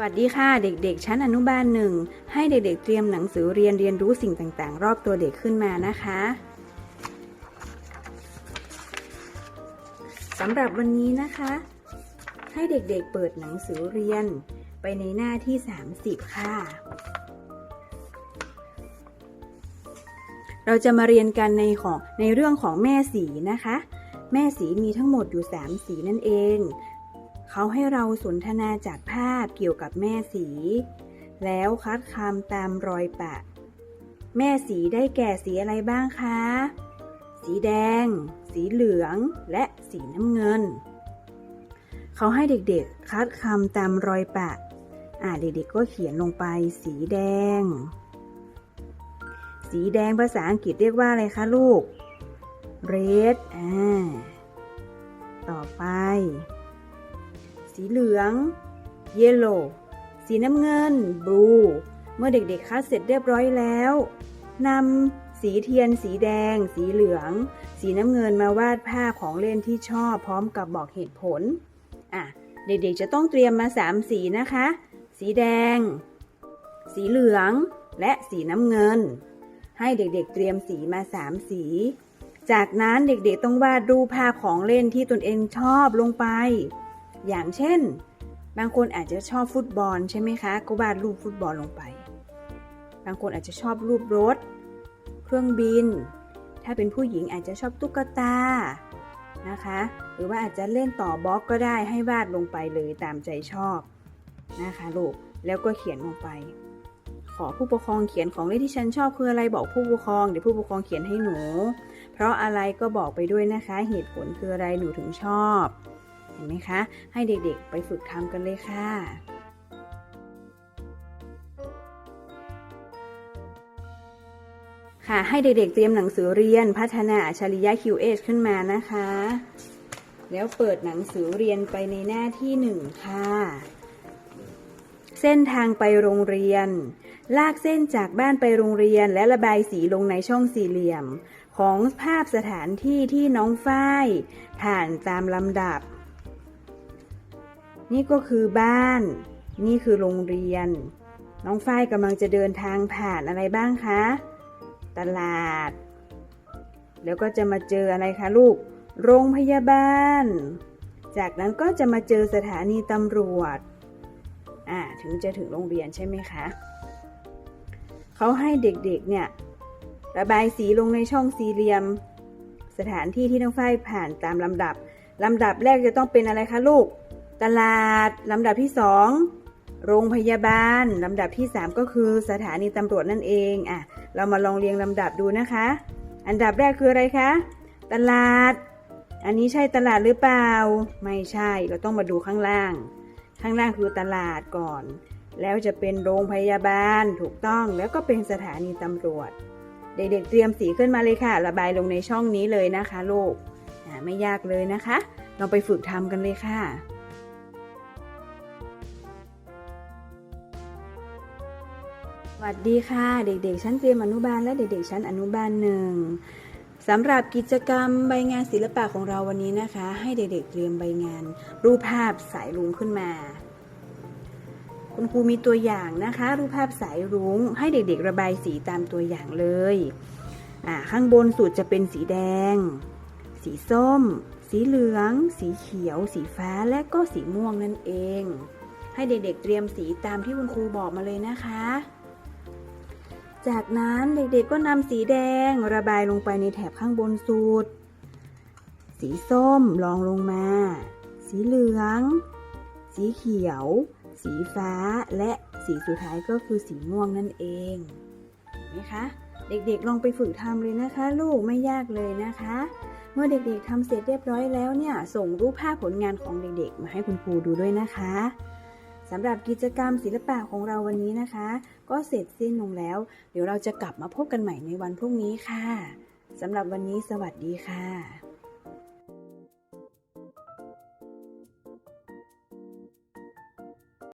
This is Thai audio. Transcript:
วัสดีค่ะเด็กๆ ชั้นอนุบาลหนึ่งให้เด็กๆ เตรียมหนังสือเรียนเรียนรู้สิ่งต่างๆ รอบตัวเด็กขึ้นมานะคะสำหรับวันนี้นะคะ ให้เด็กๆเปิดหนังสือเรียนไปในหน้าที่ 30 ค่ะ เราจะมาเรียนกันในของในเรื่องของแม่สีนะคะ แม่สีมีทั้งหมดอยู่ 3 สีนั่นเอง เขาให้เราสนทนาจากภาพเกี่ยวกับแม่สี แล้วคัดคำตามรอยปะ แม่สีได้แก่สีอะไรบ้างคะ สีแดง สีเหลือง และสีน้ำเงิน เขาให้เด็กๆ คัดคำตามรอยปะ อ่าเด็กๆก็เขียนลงไป สีแดง สีแดงภาษาอังกฤษเรียกว่าอะไรคะลูก red อ่า ต่อไป สีเหลือง yellow สีน้ำเงิน blue เมื่อเด็กๆคัดเสร็จเรียบร้อยแล้วนำสีเทียน สีแดง สีเหลือง สีน้ำเงินมาวาดภาพของเล่นที่ชอบพร้อมกับบอกเหตุผลอะเด็กๆจะต้องเตรียมมา 3 สีนะคะ สีแดง สีเหลือง และสีน้ำเงิน ให้เด็กๆเตรียมสีมา 3 สี จากนั้นเด็กๆต้องวาดรูปภาพของเล่นที่ตนเองชอบลงไป อย่างเช่น บางคนอาจจะชอบฟุตบอลใช่ไหมคะ ก็วาดรูปฟุตบอลลงไป บางคนอาจจะชอบรูปรถ เครื่องบิน ถ้าเป็นผู้หญิงอาจจะชอบตุ๊กตา นะคะ หรือว่าอาจจะเล่นต่อบล็อกก็ได้ให้วาดลงไปเลยตามใจชอบนะคะลูก แล้วก็เขียนลงไป ขอผู้ปกครองเขียนของเล่นที่ฉันชอบคืออะไรบอกผู้ปกครองเดี๋ยวผู้ปกครองเขียนให้หนู เพราะอะไรก็บอกไปด้วยนะคะ เหตุผลคืออะไรหนูถึงชอบ เห็นไหมคะ ให้เด็กๆไปฝึกทำกันเลยค่ะค่ะให้เด็กๆเตรียมหนังสือเรียนพัฒนาอัจฉริยะ QH ขึ้นมานะคะ แล้วเปิดหนังสือเรียนไปในหน้าที่หนึ่งค่ะ เส้นทางไปโรงเรียน ลากเส้นจากบ้านไปโรงเรียนและระบายสีลงในช่องสี่เหลี่ยม ของภาพสถานที่ที่น้องฝ้ายผ่านตามลำดับ นี่ก็คือบ้าน นี่คือโรงเรียน น้องฝ้ายกำลังจะเดินทางผ่านอะไรบ้างคะ ตลาด แล้วก็จะมาเจออะไรคะลูก โรงพยาบาล จากนั้นก็จะมาเจอสถานีตำรวจ อ่า ถึงจะถึงโรงเรียนใช่ไหมคะ เขาให้เด็กๆ เนี่ย ระบายสีลงในช่องสี่เหลี่ยม สถานที่ที่น้องฝ้ายผ่านตามลำดับลำดับแรกจะต้องเป็นอะไรคะลูก ตลาดลำดับที่สองโรงพยาบาลลำดับที่สามก็คือสถานีตำรวจนั่นเองอะเรามาลองเรียงลำดับดูนะคะ อันดับแรกคืออะไรคะ ตลาด อันนี้ใช่ตลาดหรือเปล่า ไม่ใช่เราต้องมาดูข้างล่าง ข้างล่างคือตลาดก่อน แล้วจะเป็นโรงพยาบาลถูกต้องแล้วก็เป็นสถานีตำรวจ เด็กๆเตรียมสีขึ้นมาเลยค่ะ ระบายลงในช่องนี้เลยนะคะลูกไม่ยากเลยนะคะลองไปฝึกทำกันเลยค่ะ สวัสดีค่ะ เด็กๆ ชั้นเตรียมอนุบาลและเด็กๆ ชั้นอนุบาลหนึ่งสำหรับกิจกรรมใบงานศิลปะของเราวันนี้นะคะ ให้เด็กๆ เตรียมใบงาน รูปภาพสายรุ้งขึ้นมา คุณครูมีตัวอย่างนะคะ รูปภาพสายรุ้ง ให้เด็กๆ ระบายสีตามตัวอย่างเลยข้างบนสุดจะเป็นสีแดง สีส้ม สีเหลือง สีเขียว สีฟ้าและก็สีม่วงนั่นเอง ให้เด็กๆ เตรียมสีตามที่คุณครูบอกมาเลยนะคะ จากนั้นเด็กๆก็นำสีแดงระบายลงไปในแถบข้างบนสุด สีส้มรองลงมา สีเหลือง สีเขียว สีฟ้า และสีสุดท้ายก็คือสีม่วงนั่นเองเห็นไหมคะ เด็กๆลองไปฝึกทำเลยนะคะ ลูกไม่ยากเลยนะคะ เมื่อเด็กๆทำเสร็จเรียบร้อยแล้วเนี่ย ส่งรูปภาพผลงานของเด็กๆ มาให้คุณครูดูด้วยนะคะ สำหรับกิจกรรมศิลปะของเราวันนี้นะคะ ก็เสร็จสิ้นลงแล้ว เดี๋ยวเราจะกลับมาพบกันใหม่ในวันพรุ่งนี้ค่ะสำหรับวันนี้สวัสดีค่ะ